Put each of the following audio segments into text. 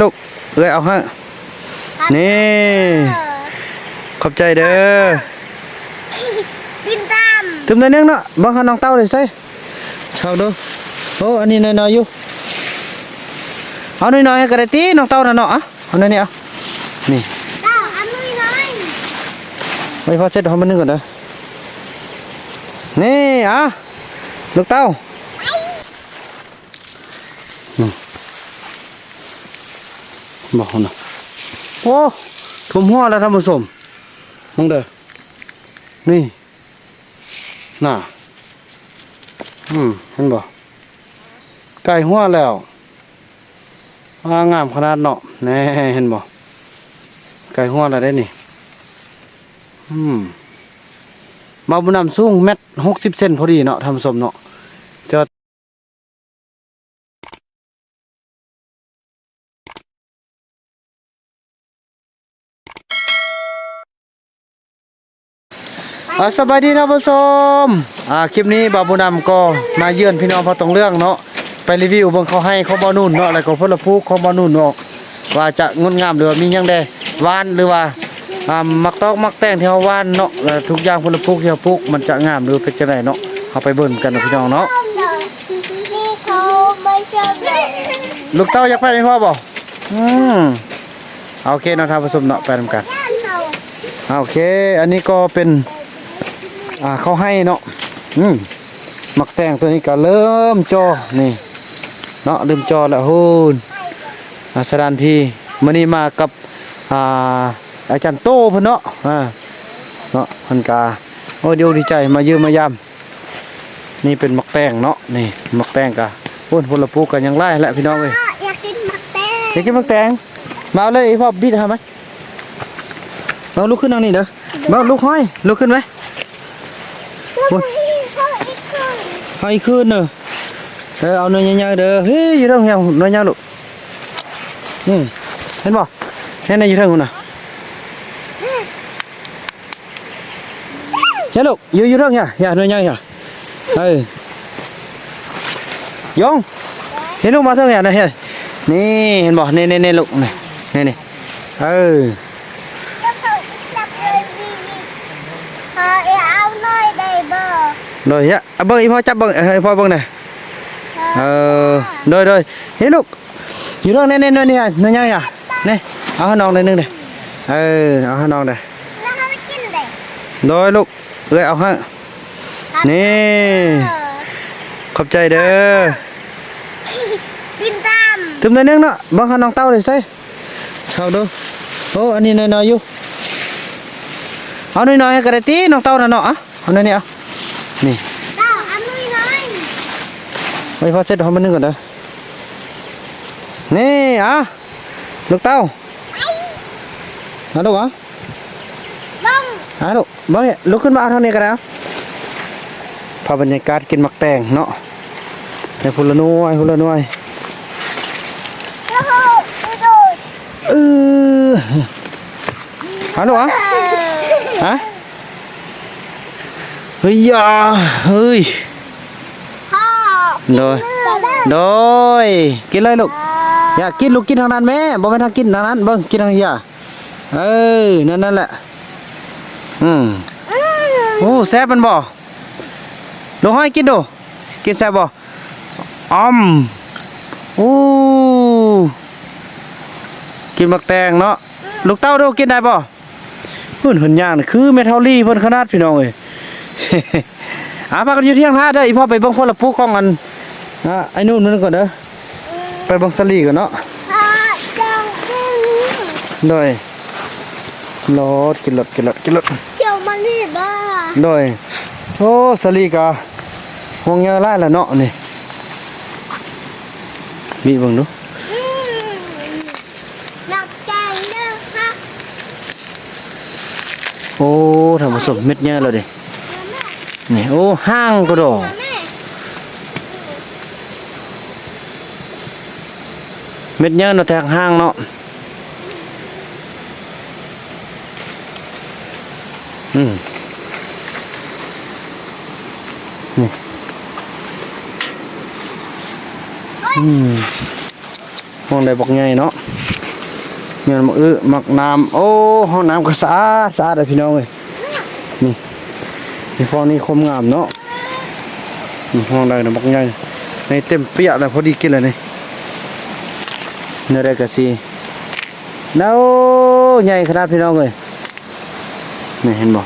ลูกเอ้ยเอาให้นี่ ขอบใจเด้อกินตามถึงในอยนึงเนาะบังคับน้องเต้าเลยใส่เช่าดูโอ้อันนี้น้อยๆอยู่เอาน้อยๆให้กระไดตีน้องเต้าน่ะเนาะอะเอาหน่อยนี่เอานี่เต้าอันนู้นน้อยไว้พอเสร็จเอามันนึงก่อนเด้อนี่อะลูกเต้านี่ บอกหน่อยโอ้ทุ่มหัวแล้วท่านผู้ชมมองเด้อนี่น่ะอืมเห็นบ่ไก่หัวแล้วว่างามขนาดเนาะแน่เห็นบ่ไก่หัวแล้วได้นี่อืมมาบุญนำสูงเม็ดหกสิบเซนพอดีเนาะทำสมเนาะ อ่าสบายดีท่านผู้ชมอ่าคลิปนี้บาบุญนำก็มาเยือนพี่น้องพอตรงเรื่องเนาะไปรีวิวเบิ่งเขาให้เขาบอนุ่นเนาะอะไรก็พลพูกเขาบอนุ่นเนาะว่าจะงดงามหรือว่ามีหยังได้หวานหรือว่าอ่ามักตอกมักแต่งที่เฮาวานเนาะแล้วทุกอย่างพนลพุกที่เฮาปลูกมันจะงามหรือเป็นจังไดเนาะเฮาไปเบิ่งกันเนาะพี่น้องเนาะลยนี่เขาไม่ชอบเลยลูกเต้าอยากไปไหมพ่อบ่อืมเอาโอเคเนาะท่านผู้ชมเนาะไปนํกันด้านเขา โอเค อันนี้ก็เป็น อ่าเขาให้เนาะอืมมักแต่งตัวนี้ก็เริ่มจอนี่เนาะเริ่มจอแล้วฮูนอ่าสถานที่มื้อนี้มากับอ่าอาจารย์โตเพิ่นเนาะอ่าเนาะเพิ่นกาโอ้ยเดียวดีใจมาเยืมมายามนี่เป็นมักแต่งเนาะนี่มักแต่งกะโอ้ยพลปลูกกันยังไล่แหละพี่น้องเอ้ยอยากกินหมักแตงอยากกินมักแต่งมาเอาเลยไอ้พ่อบิดทำไหมเอาลุกขึ้นทางนี้เด้อมาลุกห้อยลุกขึ้นไหม แล้วพี่เขาอีกคนเอาอีกขึ้นเนอะเออเอาเนื้อยาวๆเด้อเฮ้ยอยู่เรื่องยาวเนื้อยาวลูกนี่เห็นบ่เห็นไหนอยู่เรื่องคุณน่ะใช่ลูกอยู่อยู่เรื่องอย่าอย่าเนื้อยาวอย่าเออยงเห็นลูกมาเท่าไหร่นะเห็นนี่เห็นบ่นี่นี่นี่ลูกนี่นี่นี่เออ แล้วเขาจับเลยดีเขาเอาหน่อยได้บ่ rồi á à, bưng ý พ่อจับเบิ่งเอ้ยพ่อเบิ่งหน่อยเออโดยโดยเฮ้ยลูกอยู่ตรงนี้นี่นี่นี่นี่ยังอะนี่เอาให้น้องหน่อยนึงดิเออเอาให้ น้องหน่อยแล้วเขาไปกินได้โดยลูกเอ้ยเอาให้นี่เออขอบใจเด้อกินตามถึงหน่อยนึงเนาะบังให้น้องเต้าเลยใส่เช่าดูโอ้อันนี้น้อยๆอยู่เอาน้อยๆให้กระไดตีน้องเต้าน่ะเนาะอะเอาหน่อยนี่เอานี่เต้าอันนู้นน้อยไว้พอเสร็จเอามันนึงก่อนเด้อนี่อะลูกเต้าเอาลูกเหรอบ้องเอาลูกบังเนี่ยลุกขึ้นมาเอาเท่านี้ก็ได้เอาพาบรรยากาศกินมักแตงเนาะให้พุ่นละหน้อยพุ่นละหน้อยแล้วเขาไปดูเออเอาลูกเหรอเออฮะ เฮ้ยอย่าเฮ้ยพ่อโดยโดยกินเลยลูกอยากกินลูกกินทางนั้นแม่บ่แม่นทางกินทางนั้นเบิ่งกินทางนี้อะเอ้ยนั่นนั่นแหละอืมอืมโอ้แซ่บมันบ่ลูกห้อยกินดูกินแซ่บบ่อ้อมโอ้กินมักแตงเนาะลูกเต้าดูกินได้บ่เพิ่นหุ่นย่างนี่คือเมทัลลี่เพิ่นขนาดพี่น้องเอ้ย อะพากันอยู่เที่ยงท่าเด้ออีพ่อไปเบิ่งคนละผู้กล้องกันอะไอ้นู่นนั่นก่อนเด้อไปเบิ่งสลีก่อนเนาะพ่อจังกินโดยรถกินรถกินรถกินรถเกี่ยวมันนี่บ้าโดยโอ้สลีกาห่วงยาไล่ละเนาะนี่มีเบิ่งดูอืมหนักใจเด้อค่ะโอ้ท่านผู้ชมเม็ดเยอะเลยดิ นี่โอ้ห้างก็ดอกเม็ดเยอะเนาะแทงห้างเนาะอืมนี่อืมมองได้บอกไงเนาะเงินมักอื้อมักน้ำโอ้ห้องน้ำก็สะอาดสะอาดเลยพี่น้องเอ้ยนี่ นี่ฟองนี้คมงามเนาะนี่ห้องใดนะมักใหญ่ในเต็มเปียกแล้วพอดีกินเลยนี่นื้อได้กะซีเนาใหญ่ขนาดพี่น้องเอ้ยนี่เห็นบ่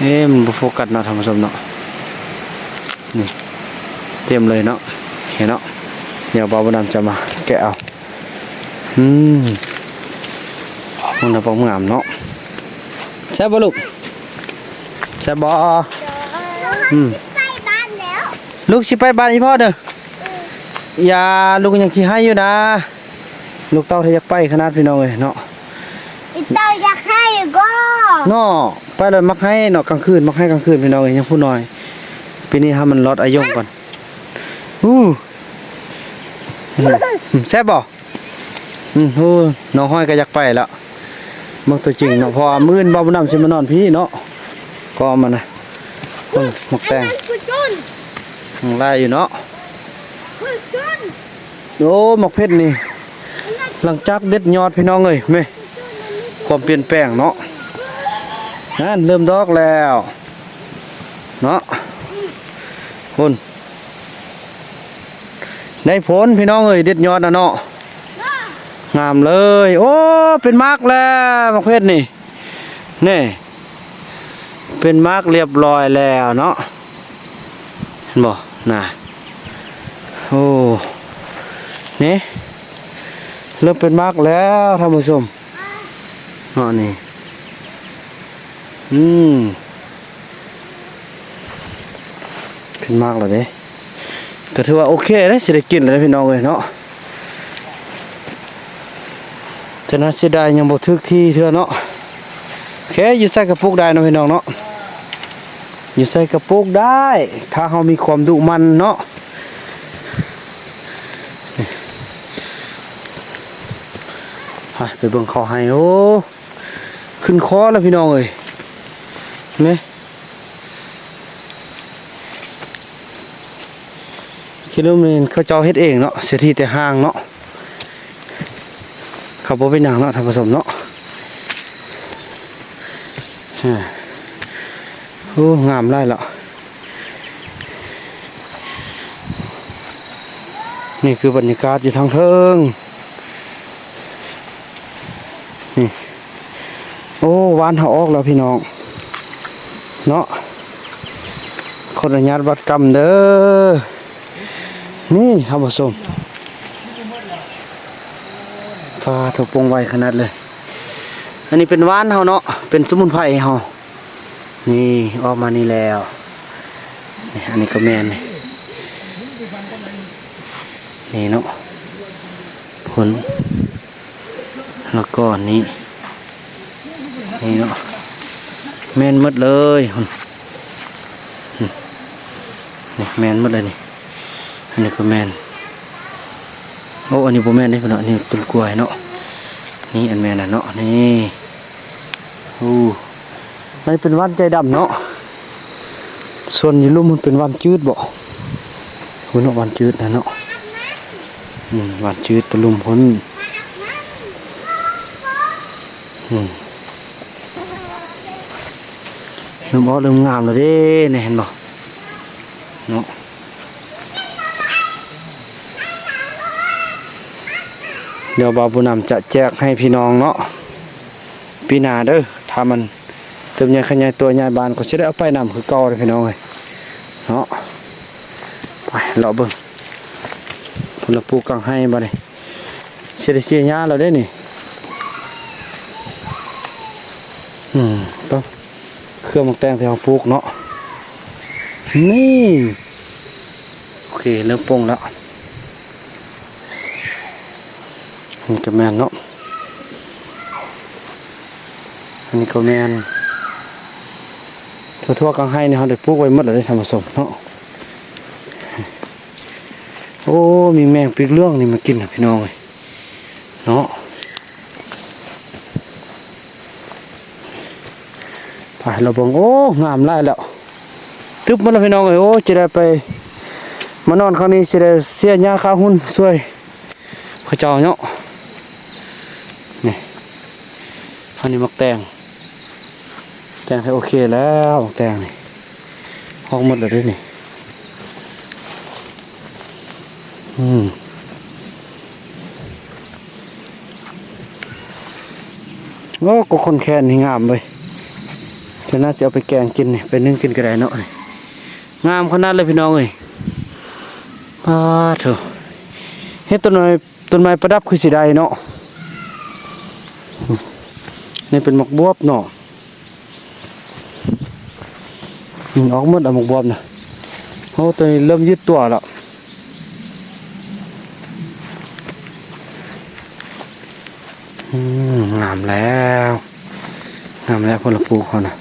เอ๊ะมันโฟกัสเนาะท่านผู้ชมเนาะนี่เต็มเลยเนาะเห็นเนาะเดี๋ยวบาวบดำจะมาแกะเอาอืม มันน่ะปองงามเนาะแซ่บบ่ลูกแซ่บบ่อืมไปบ้านแล้วลูกสิไปบ้านอีพ่อเด้ออย่าลูกยังขี้ให้อยู่นะ ลูกเต้าทะยักไปขนาดพี่น้องเอ้ยเนาะอีเต้าอยากให้ก็เนาะไปเลยมักให้เนาะกลางคืนมักให้กลางคืนพี่น้องเอ้ยยังพูดน้อยปีนี้ให้มันลดอายุก่อนอู้อืมแซ่บบ่อืมฮู้น้องห้อยก็อยากไปแล้ว มักตัวจริงเนาะเพอมื้อนบ่บ่นำสิมานอนพี่เนาะก็มันนะเบิ่งหมกแตงกูจุนข้างไล่อยู่เนาะกูจุนโอ้หมกเพชรนี่หลังจากเด็ดยอดพี่น้องเอ้ยแม่ความเปลี่ยนแปลงเนาะนั่นเริ่มดอกแล้วเนาะคุณได้ผลพี่น้องเอ้ยเด็ดยอดนะเนาะ งามเลย โอ้ เป็นมากแล้วมกเพชรนี่นี่ เป็นมากเรียบร้อยแล้วเนาะเห็นบ่น่ะโอ้นี่เริ่มเป็นมากแล้วท่านผู้ชมเนาะนี่อืมเป็นมากแล้วเด้ก็ถือว่าโอเคเลยสิได้กินแล้วพี่น้องเลยเนาะ แต่น่าเสียดายยังบ่ทึกที่เทื่อเนาะโอเคอยู่ใส่กระปุกได้นะพี่น้องเนาะอยู่ใส่กระปุกได้ ถ้าเรามีความดุมันเนาะไปไปเบิ่งเขาให้โอ้ขึ้นคอแล้วพี่น้องเอ้ยเห็นไหมคิดว่ามันเขาเจ้าเฮ็ดเองเนาะเสียทีแต่ห้างเนาะ เขาบ่เป็นหยังเนาะท่านผู้ชมเนาะฮะโอ้งามได้ละนี่คือบรรยากาศอยู่ทางเทิงนี่โอ้วานเขาออกแล้วพี่น้อง เนาะคนอนุญาตวัดกรรมเด้อนี่ท่านผู้ชม พาถูกปงไวขนาดเลย อันนี้เป็นว่านเขาเนาะ เป็นสมุนไพรเขานี่ออกมานี่แล้วอันนี้ก็แมนนี่นี่เนาะผลแล้วก็อันนี้นี่เนาะแมนมดเลยนี่แมนมดเลยนี่อันนี้ก็แมน โอ้อันนี้บ่แมนนี่พี่นเนาะนี่ต้นกล้วยเนาะนี่อันแมนน่ะเนาะนี่โอ้มันเป็นวันใจดำเนาะส่วนอยู่ลุ่มมันเป็นวันจืดบ่หุ่นเนาะวันจืดนะเนาะอืมวันจืดตะลุ่มพ้นอืมเริ่มออเริ่มงามแล้วเด้เนี่ยเห็นบ่เนาะ เดี๋ยวบาบุนำจะแจกให้พี่น้องเนาะปีหน้าเด้อถ้ามันเติมใหญ่ขยายตัวใหญ่บานก็สิได้เอาไปนำคือเก่าเลยพี่น้องเอ้ยเนาะไปเราเบิ่งผลปูกังให้บ่ได้เสียดายเสียหญ้าแล้วเด้นี่อืมต้องเครื่องมักแตงที่เราปลูกเนาะนี่โอเคเริ่มปงแล้วอั นนี้ก็แมนเนาะ อันนี้ก็แมนทั่วๆกลางให้เนี่ยเขาได้ปลูกไว้หมดเลยได้ทำผสมเนาะ โอ้ มีแมงปีกเรื่องนี่มากินนะพี่น้องเลยเนาะไปเราบิ่งโอ้ งามหลายแล้ว ตึบมันแล้วพี่น้องเอ้ยโอ้จะได้ไปมานอนครั้งนี้สิได้เสียหญ้าค่าหุ้นช่วยเขาเจ้าเนาะนี่ อันนี้มักแตงแตงให้โอเคแล้วมักแตงนี่ออกหมดเลยเด้วยนี่อืมโอ้ก็คนแค้นนี่งามเลยเดี๋ยวน่าจะเอาไปแกงกินนี่ไปนึ่งกินก็ได้เนาะนี่งามขนาดเลยพี่น้องเอ้ยอ่าเถอะเฮ็ดต้นไม้ต้นไม้ประดับคือสิได้เนาะ นี่เป็นหมกบวบเนาะอืมออกหมดอะหมกบวบนะโอ้ตัวนี้เริ่มยืดตัวแล้วงามแล้วงามแล้วพลปูเขานะ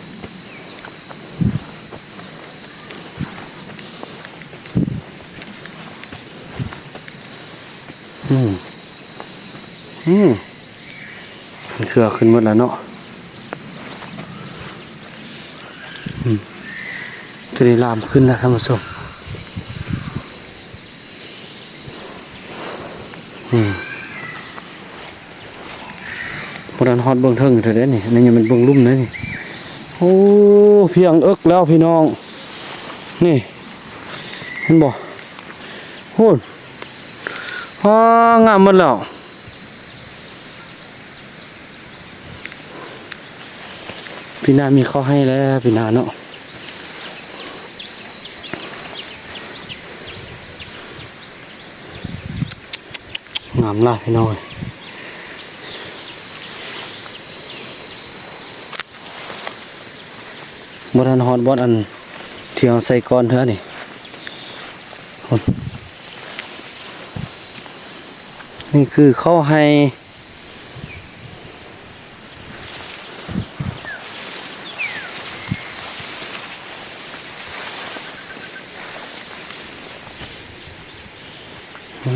อืมอืม มันเครือขึ้นหมดแล้วเนาะอืมตัวนี้ลามขึ้นแล้วท่านผู้ชมอืมบรันฮอดเบิ่งเทิงเถอะเด้นี่นนี่ยังเป็นเบิ่งลุ่มเลยนี่ โอ้เพียงเอิกแล้วพี่น้อง นี่เห็นบ่โหดอ๋องามหมดแล้ว พี่นามีข้อให้แล้วพี่นาเนาะงามล่ะพี่น้องบทันฮอดบอดอันเที่ยวใส่ก้อนเถอะนี่นี่คือเขาให้ ส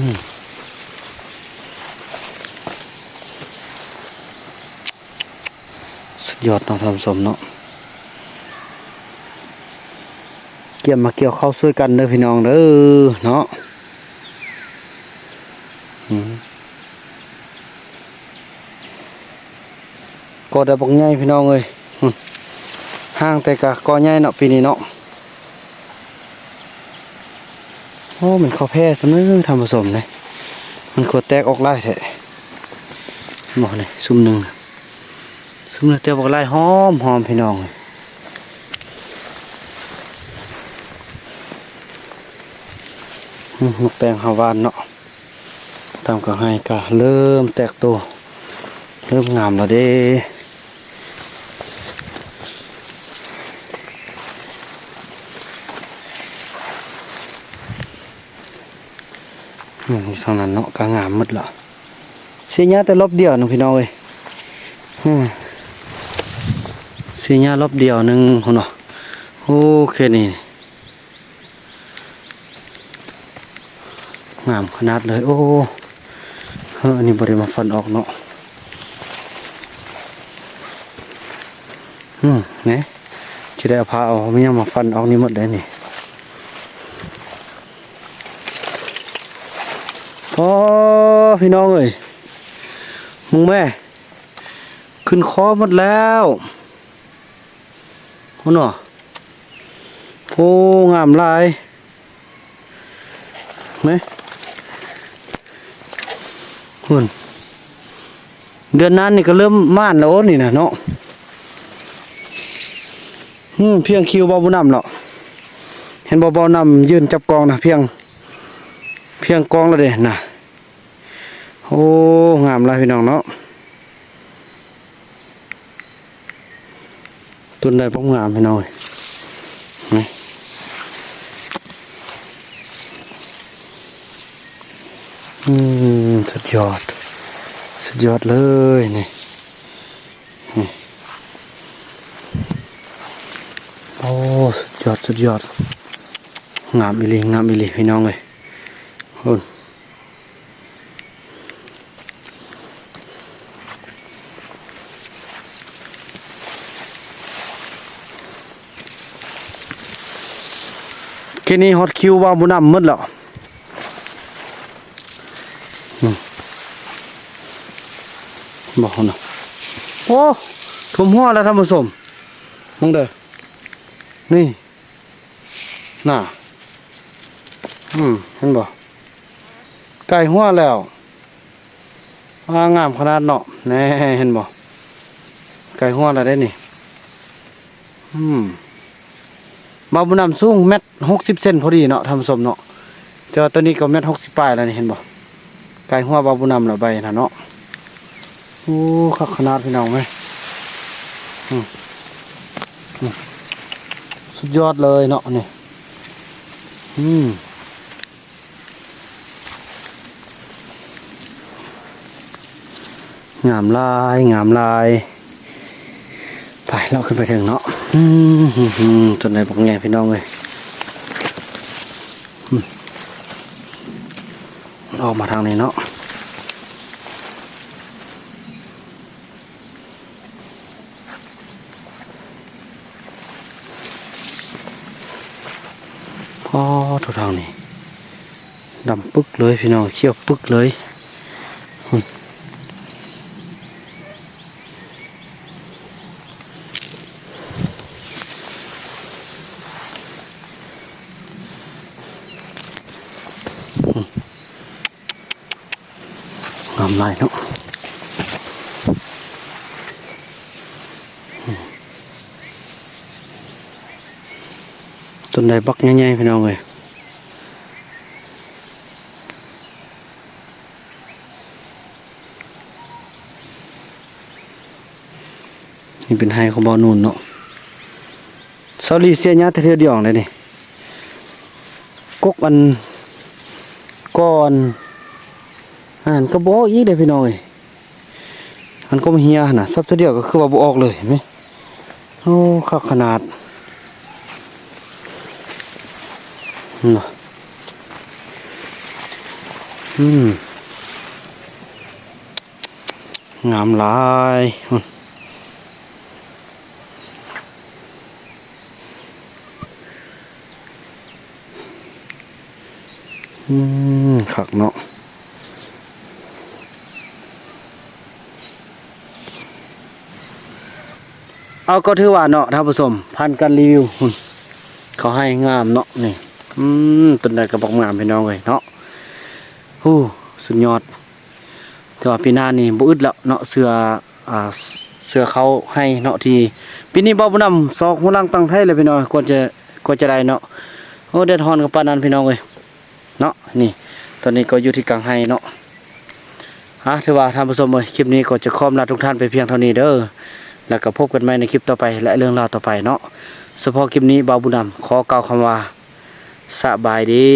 ุดยอดเนาะทำสมเนาะเกี่ยมมาเกี่ยวเข้าช่วยกันเด้อพี่น้องเด้อเนาะก็ได้บอกใหญ่พี่น้องเอ้ยห่างแต่กะก็ใหญ่เนาะปีนี้เนาะ โอ้มันข้าวแพ้สำนึกทำผสมเลยมันขวดแตกออกไล่แท้บอกเลยซุ่มหนึ่งซุ่มหนึ่งแตกออกไล่หอมหอมพี่น้องเอ้ยมกแปลงหาวานเนาะตามก็ให้ก็เริ่มแตกตัว เริ่มงามแล้วเด้ อืมเท่านั้นเนาะก็งามหมดละเสียหญ้าแต่รอบเดียวหนึงพี่น้องเอ้ยเสียหญ้ารอบเดียวหนึงหุ่นเนาะโอเคนี่งามขนาดเลย โอ้เอออันนี้บริมาฟันออกเนาะอืมเนี่ยจะได้เอาพาเอาไม่ยังมาฟันออกนี่หมดเลยนี่ พอพี่น้องเอ้ยมึงแม่ ขึ้นคอหมดแล้วโอ้หนอโอ้งามลายไหมหุ่นเดือนนั้นนี่ก็เริ่มม่านแล้วนี่นะเนาะเพียงคิวเบาบุนำเนาะเห็นเบาเบานำยืนจับกองนะเพียง เพียงกองแล้วเด้นะ โอ้งามลายพี่น้องเนาะต้นได้พงงามพี่น้องเอ้ยนี่อืมสุดยอด สุดยอดเลยนี่โอ้สุดยอดสุดยอดงามอีหลีงามอีหลีพี่น้องเลยหุ่น ค่นี้ฮอตคิวว่าบุนำหมดแล้วบอกน่อยโอ้ทุ่มหัวแล้วท่านผู้ชมมองเด้อนี่น่ะอืมเห็นบ่ไก่หัวแล้วว่างามขนาดเนาะแน่เห็นบ่ไก่หัวแล้วได้นี่อืม มาบุนำสูงเม็ดหกสิบเซนพอดีเนาะท่านผู้ชมเนาะแต่ว่าตัวนี้ก็เม็ดหกสิบปลายแล้วนี่เห็นบ่ไก่หัวบาบุนำแล้วใบนะเนาะโอ้คักขนาดพี่น้องไหมอืมอืมสุดยอดเลยเนาะนี่อืมงามลายงามลายไปเราขึ้นไปถึงเนาะ อืมหืมหืมจนไหนบอกไงพี่น้องเลยอออกมาทางนี้เนาะพอทุกทางนี้ดำปึกเลยพี่น้องเขี้ยวปึกเลยอืมงาม ลายเนาะอืมต้นใดบักใหญ่ๆพี่น้องเลยนี่เป็นไฮของบอนูนเนาะซาลีเสียญาติเทียวเดียวเลยนี่กกอันก่อน อันก็บออกอีกเลยพี่น้องเอ้ยอันก็มาเฮียหั่นน่ะซับเทีเดียวก็คือว่าบออกเลยเห็นไหมโอ้คักขนาดน่ะอืมงามลายอืมคักเนาะ เอาก็ถือว่าเนาะท่านผู้ชมพันกันรีวิวเขาให้งามเนาะนี่อืมต้นใดกระบอกงามพี่น้องเลยเนาะฮู้สุดยอดแต่ว่าปีหน้านี่บ่อึดแล้วเนาะเสืออ่าเสือเขาให้เนาะที่ปีนี้บ่บ่นำซอกหัวลังตังไทยเลยพี่น้องควรจะควรจะได้เนาะโอ้เดือดร้อนกับปานนั้นพี่น้องเอ้ยเนาะนี่ตอนนี้ก็อยู่ที่กลางไห้เนาะฮะถือว่าท่านผู้ชมเอ้ยคลิปนี้ก็จะขอมลาทุกท่านไปเพียงเท่านี้เด้อ แล้วก็พบกันใหม่ในคลิปต่อไปและเรื่องราวต่อไปเนาะเฉพาะคลิปนี้บาวบุญนำขอกล่าวคำว่าสบายดี